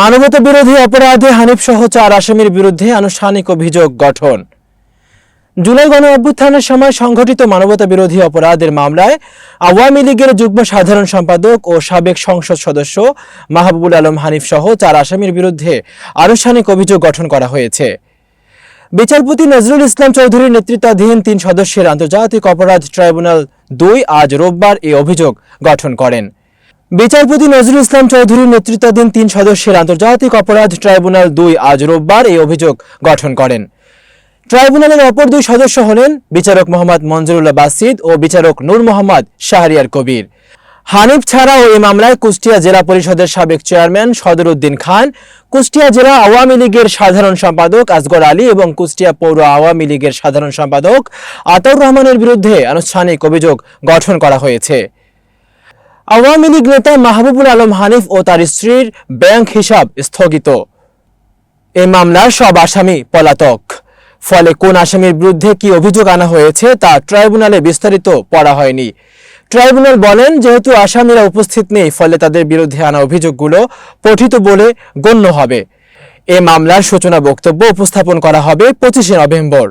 মানবতা বিরোধী অপরাধে হানিফ সহ চার আসামির বিরুদ্ধে আনুষ্ঠানিক অভিযোগ গঠন। জুলাই গণ অভ্যুত্থানের সময় সংঘটিত মানবতা বিরোধী অপরাধের মামলায় আওয়ামী লীগের যুগ্ম সাধারণ সম্পাদক ও সাবেক সংসদ সদস্য মাহবুবুল আলম হানিফ সহ চার আসামির বিরুদ্ধে আনুষ্ঠানিক অভিযোগ গঠন করা হয়েছে। বিচারপতি নজরুল ইসলাম চৌধুরীর নেতৃত্বাধীন তিন সদস্যের আন্তর্জাতিক অপরাধ ট্রাইব্যুনাল দুই আজ রোববার এই অভিযোগ গঠন করেন। বিচারপতি নজরুল ইসলাম চৌধুরীর নেতৃত্বাধীন তিন সদস্যের আন্তর্জাতিক অপরাধ ট্রাইব্যুনাল দুই আজ রোববার এই অভিযোগ গঠন করেন। ট্রাইব্যুনালের অপর দুই সদস্য হলেন বিচারক মোহাম্মদ মঞ্জুরুল্লাহ বাসিদ ও বিচারক নূর মোহাম্মদ শাহরিয়ার কবির। হানিফ ছাড়াও এই মামলায় কুষ্টিয়া জেলা পরিষদের সাবেক চেয়ারম্যান সদরউদ্দিন খান, কুষ্টিয়া জেলা আওয়ামী লীগের সাধারণ সম্পাদক আসগর আলী এবং কুষ্টিয়া পৌর আওয়ামী লীগের সাধারণ সম্পাদক আতাউর রহমানের বিরুদ্ধে আনুষ্ঠানিক অভিযোগ গঠন করা হয়েছে। আওয়ামী লীগ নেতা মাহবুবুল আলম হানিফ ও তার স্ত্রীর ব্যাংক হিসাব স্থগিত। এই মামলার সব আসামি পলাতক। ফলে কোন আসামির বিরুদ্ধে কি অভিযোগ আনা হয়েছে তা ট্রাইব্যুনালে বিস্তারিত পড়া হয়নি। ট্রাইব্যুনাল বলেন, যেহেতু আসামিরা উপস্থিত নেই, ফলে তাদের বিরুদ্ধে আনা অভিযোগগুলো পঠিত বলে গণ্য হবে। এ মামলার সূচনা বক্তব্য উপস্থাপন করা হবে পঁচিশে নভেম্বর।